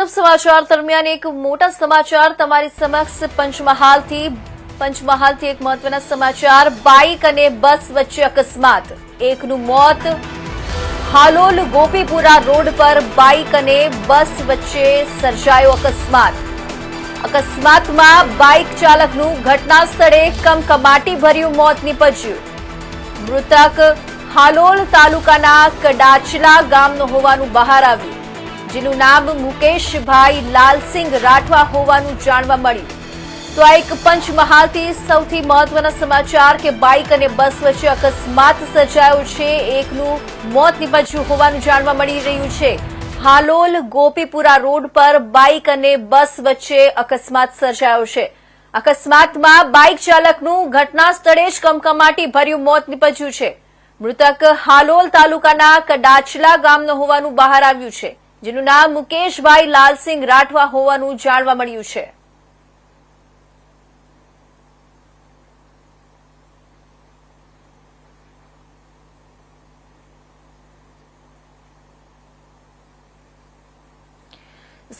સમાચાર દરમિયાન એક મોટા સમાચાર તમારી સમક્ષ પંચમહાલથી પંચમહાલથી એક મહત્વના સમાચાર બાઇક અને બસ વચ્ચે અકસ્માત એકનું મોત હાલોલ ગોપીપુરા રોડ પર બાઇક અને બસ વચ્ચે સર્જાયો અકસ્માત અકસ્માતમાં બાઇક ચાલકનું ઘટના સ્થળે કમકમાટી ભર્યું મોત નીપજ્યું મૃતક હાલોલ તાલુકાના કડાચલા ગામનો હોવાનું બહાર આવ્યું જેનું નામ મુકેશભાઈ લાલસિંહ રાઠવા હોવાનું જાણવા મળ્યું. તો આ એક પંચમહાલથી સૌથી મહત્વના સમાચાર કે બાઇક અને બસ વચ્ચે અકસ્માત સર્જાયો છે, એકનું મોત નિપજ્યું હોવાનું જાણવા મળી રહ્યું છે. હાલોલ ગોપીપુરા રોડ પર બાઇક અને બસ વચ્ચે અકસ્માત સર્જાયો છે. અકસ્માતમાં બાઇક ચાલકનું ઘટના સ્થળે જ કમકમાટી ભર્યું મોત નિપજ્યું છે. મૃતક હાલોલ તાલુકાના કડાચલા ગામનો હોવાનું બહાર આવ્યું છે. જેનું નામ મુકેશભાઈ લાલસિંહ રાઠવા હોવાનું જાણવા મળ્યું છે.